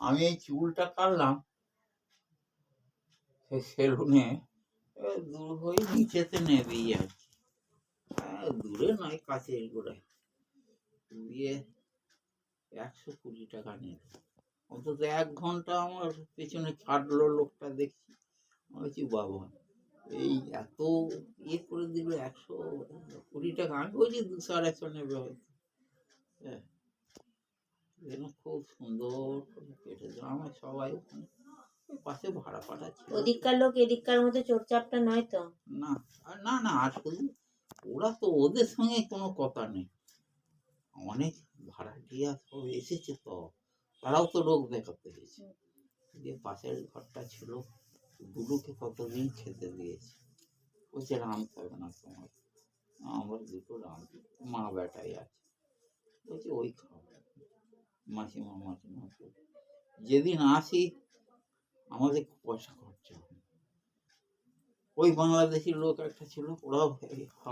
আমি এই চুলটা কাটলাম সেলুনে দূর হয়ে নিচেতে নেবেই আর কি। হ্যাঁ, দূরে নয় কাছে গোড়ায়। দিয়ে একশো কুড়ি টাকা নিল অন্তত এক ঘণ্টা আমার পেছনে ছাড়লো লোকটা দেখছি। বলছি বাবা এই এত ইয়ে করে দিল একশো কুড়ি টাকা? আমি বলছি দুশো আড়াইশো নেবে হয়তো। হ্যাঁ খুব সুন্দর কেটে দিল আমার সবাই ওখানে ওই পাশে ভাড়া পাঠা ছিল ওদিককার লোক এদিককার মধ্যে চোরচাপটা নয় তো? না না না আর শুধু ওরা তো ওদের সঙ্গে কোনো কথা নেই। অনেক ভাড়াটিয়া সব এসেছে তো তারাও তো রোগ দেখাতে এসেছে। যে পাশের ঘরটা ছিল দুলুকে কতদিন খেতে দিয়েছে। বলছে রাঁধতে হবে না তোমার। আমার দুটো রাঁধ মা বেটাই আছে। বলছে ওই খাও। মাসিমা মাসিমা। যেদিন আসি আমাদের পয়সা খরচা ওই বাংলাদেশি লোক একটা ছিল ওরাও